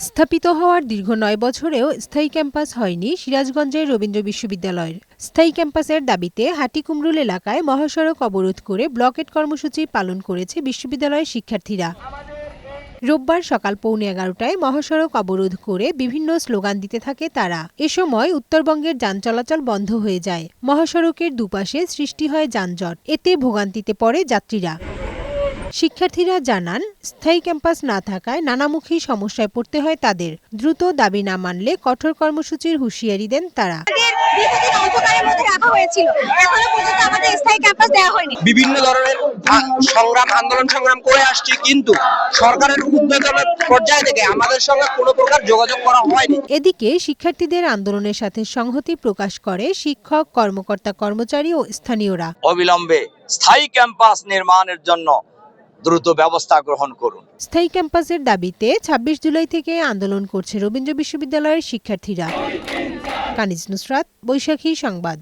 স্থাপিত হওয়ার দীর্ঘ নয় বছরেও স্থায়ী ক্যাম্পাস হয়নি সিরাজগঞ্জের রবীন্দ্র বিশ্ববিদ্যালয়ের। স্থায়ী ক্যাম্পাসের দাবিতে হাটিকুমরুল এলাকায় মহাসড়ক অবরোধ করে ব্লকেট কর্মসূচি পালন করেছে বিশ্ববিদ্যালয়ের শিক্ষার্থীরা। রোববার সকাল পৌনে এগারোটায় মহাসড়ক অবরোধ করে বিভিন্ন স্লোগান দিতে থাকে তারা। এ সময় উত্তরবঙ্গের যান চলাচল বন্ধ হয়ে যায়। মহাসড়কের দুপাশে সৃষ্টি হয় যানজট। এতে ভোগান্তিতে পড়ে যাত্রীরা। শিক্ষার্থীরা জানান স্থায়ী ক্যাম্পাস না থাকায় নানামুখী সমস্যায় পড়তে হয় তাদের। দ্রুত দাবি না মানলে কঠোর কর্মসূচির হুঁশিয়ারি দেন তারা। দীর্ঘদিন অন্ধকারের মধ্যে রাখা হয়েছিল। এখনও পর্যন্ত আমাদের স্থায়ী ক্যাম্পাস দেওয়া হয়নি। বিভিন্ন ধরনের সংগ্রাম আন্দোলন সংগ্রাম করে আসছি কিন্তু সরকারের উদ্যোগের পর্যায় থেকে আমাদের সঙ্গে কোনো প্রকার যোগাযোগ করা হয়নি। এদিকে শিক্ষার্থীদের আন্দোলনের সাথে সংহতি প্রকাশ করে শিক্ষক কর্মকর্তা কর্মচারী ও স্থানীয়রা। অবিলম্বে স্থায়ী ক্যাম্পাস নির্মাণের জন্য দ্রুত ব্যবস্থা গ্রহণ করুন। স্থায়ী ক্যাম্পাসের দাবিতে ২৬ জুলাই থেকে আন্দোলন করছে রবীন্দ্র বিশ্ববিদ্যালয়ের শিক্ষার্থীরা। কানিজ নুসরাত, বৈশাখী সংবাদ।